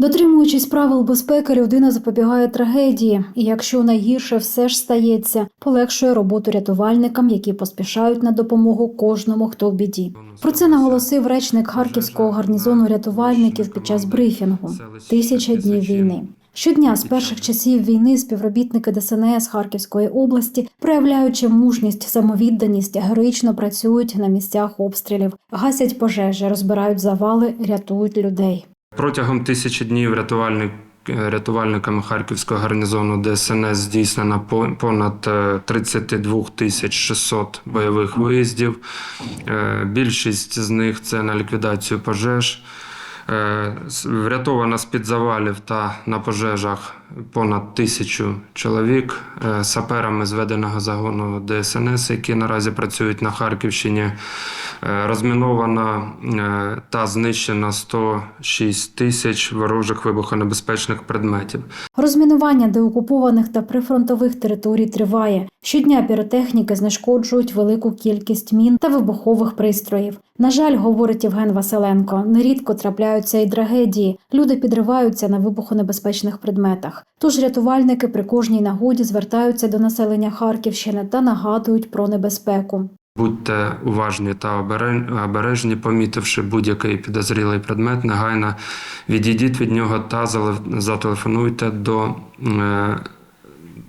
Дотримуючись правил безпеки, людина запобігає трагедії, і якщо найгірше все ж стається, полегшує роботу рятувальникам, які поспішають на допомогу кожному, хто в біді. Про це наголосив речник харківського гарнізону рятувальників під час брифінгу Тисяча днів війни. Щодня з перших часів війни співробітники ДСНС Харківської області, проявляючи мужність, самовідданість, героїчно працюють на місцях обстрілів, гасять пожежі, розбирають завали, рятують людей. Протягом тисячі днів рятувальник, е, рятувальниками Харківського гарнізону ДСНС здійснено понад е, 32 тисяч 600 бойових виїздів. Е, Більшість з них це на ліквідацію пожеж. Е, Врятовано з-під завалів та на пожежах понад тисячу чоловік. Е, Саперами зведеного загону ДСНС, які наразі працюють на Харківщині, е, розміновано е, та знищено 106 тисяч ворожих вибухонебезпечних предметів. Розмінування деокупованих та прифронтових територій триває. Щодня піротехніки знешкоджують велику кількість мін та вибухових пристроїв. На жаль, говорить Євген Василенко, нерідко трапляються і трагедії. Люди підриваються на вибухонебезпечних предметах. Тож рятувальники при кожній нагоді звертаються до населення Харківщини та нагадують про небезпеку. Будьте уважні та обережні, помітивши будь-який підозрілий предмет, негайно відійдіть від нього та зателефонуйте до е,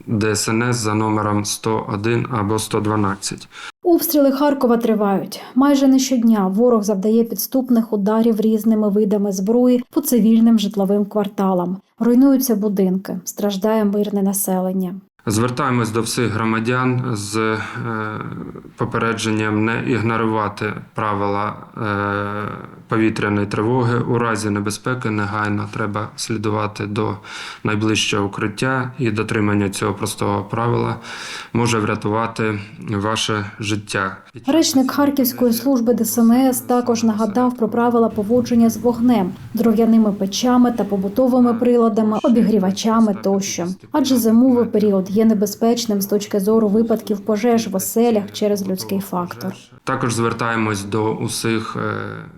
ДСНС за номером 101 або 112. Обстріли Харкова тривають. Майже не щодня ворог завдає підступних ударів різними видами зброї по цивільним житловим кварталам. Руйнуються будинки, страждає мирне населення. Звертаємось до всіх громадян з е, попередженням не ігнорувати правила е, повітряної тривоги. У разі небезпеки негайно треба слідувати до найближчого укриття і дотримання цього простого правила може врятувати ваше життя. Речник Харківської служби ДСНС також нагадав про правила поводження з вогнем, дров'яними печами та побутовими приладами, обігрівачами тощо. Адже зимовий період є небезпечним з точки зору випадків пожеж в оселях через людський фактор. Також звертаємось до усіх е,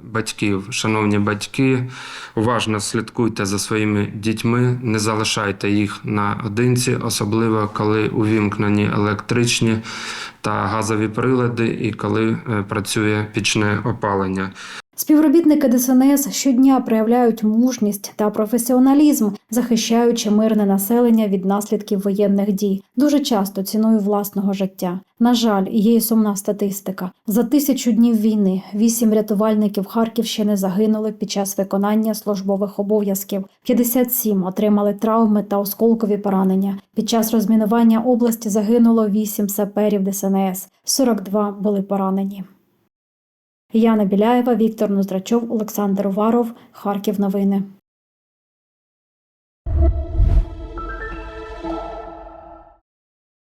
батьків. Шановні батьки, уважно слідкуйте за своїми дітьми, не залишайте їх наодинці, особливо коли увімкнені електричні та газові прилади і коли е, працює пічне опалення. Співробітники ДСНС щодня проявляють мужність та професіоналізм, захищаючи мирне населення від наслідків воєнних дій, дуже часто ціною власного життя. На жаль, є й сумна статистика. За тисячу днів війни вісім рятувальників Харківщини загинули під час виконання службових обов'язків. 57 отримали травми та осколкові поранення. Під час розмінування області загинуло вісім саперів ДСНС, 42 були поранені. Яна Біляєва, Віктор Ноздрачов, Олександр Уваров, Харків. Новини.